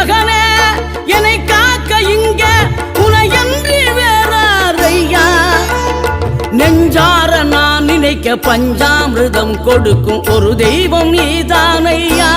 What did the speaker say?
மகனே என்னை காக்க இங்க உனையன்றி வேறாரையா? நெஞ்சார நான் நினைக்க பஞ்சாமிரதம் கொடுக்கும் ஒரு தெய்வம் நீதானையா?